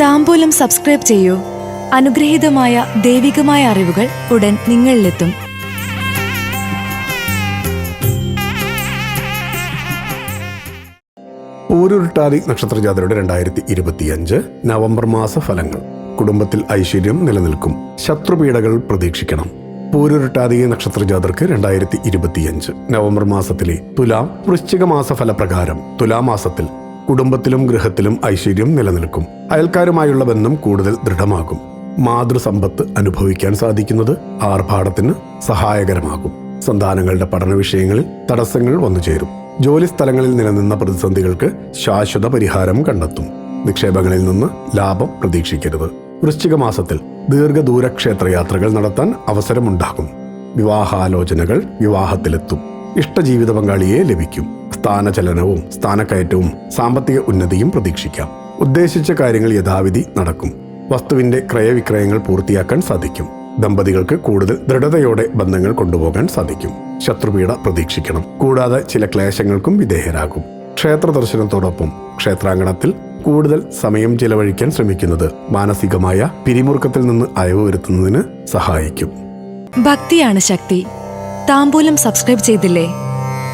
താമ്പൂലം subscribe ചെയ്യൂ. അനുഗ്രഹീതമായ ദൈവികമായ അറിവുകൾ ഉടൻ നിങ്ങളിലെത്തും. ഊരുരുട്ടാതി നക്ഷത്രജാതരുടെ രണ്ടായിരത്തി ഇരുപത്തിയഞ്ച് നവംബർ മാസ ഫലങ്ങൾ കുടുംബത്തിൽ ഐശ്വര്യം നിലനിൽക്കും. ശത്രുപീഡകൾ പ്രതീക്ഷിക്കണം. പൂരുരുട്ടാതി നക്ഷത്രജാതർക്ക് രണ്ടായിരത്തി ഇരുപത്തിയഞ്ച് നവംബർ മാസത്തിലെ തുലാം വൃശ്ചിക മാസ ഫലപ്രകാരം തുലാമാസത്തിൽ കുടുംബത്തിലും ഗൃഹത്തിലും ഐശ്വര്യം നിലനിൽക്കും. അയൽക്കാരുമായുള്ള ബന്ധം കൂടുതൽ ദൃഢമാകും. മാതൃസമ്പത്ത് അനുഭവിക്കാൻ സാധിക്കുന്നത് ആർഭാടത്തിന് സഹായകരമാകും. സന്താനങ്ങളുടെ പഠന വിഷയങ്ങളിൽ തടസ്സങ്ങൾ വന്നുചേരും ജോലി സ്ഥലങ്ങളിൽ നിലനിന്ന പ്രതിസന്ധികൾക്ക് ശാശ്വത പരിഹാരം കണ്ടെത്തും. നിക്ഷേപങ്ങളിൽ നിന്ന് ലാഭം പ്രതീക്ഷിക്കരുത്. വൃശ്ചിക മാസത്തിൽ ദീർഘദൂര ക്ഷേത്രയാത്രകൾ നടത്താൻ അവസരമുണ്ടാകും. വിവാഹാലോചനകൾ വിവാഹത്തിലെത്തും. ഇഷ്ടജീവിത പങ്കാളിയെ ലഭിക്കും. സ്ഥാനചലനവും സ്ഥാനക്കയറ്റവും സാമ്പത്തിക ഉന്നതിയും പ്രതീക്ഷിക്കാം. ഉദ്ദേശിച്ച കാര്യങ്ങൾ യഥാവിധി നടക്കും. വസ്തുവിന്റെ ക്രയവിക്രയങ്ങൾ പൂർത്തിയാക്കാൻ സാധിക്കും. ദമ്പതികൾക്ക് കൂടുതൽ ദൃഢതയോടെ ബന്ധങ്ങൾ കൊണ്ടുപോകാൻ സാധിക്കും. ശത്രുപീഡ പ്രതീക്ഷിക്കണം. കൂടാതെ ചില ക്ലേശങ്ങൾക്കും വിധേയരാകും. ക്ഷേത്ര ദർശനത്തോടൊപ്പം ക്ഷേത്രാങ്കണത്തിൽ കൂടുതൽ സമയം ചെലവഴിക്കാൻ ശ്രമിക്കുന്നത് മാനസികമായ പിരിമുറുക്കത്തിൽ നിന്ന് അയവ് വരുത്തുന്നതിന് സഹായിക്കും. ഭക്തിയാണ് ശക്തി. താമ്പൂലം സബ്സ്ക്രൈബ് ചെയ്തില്ലേ?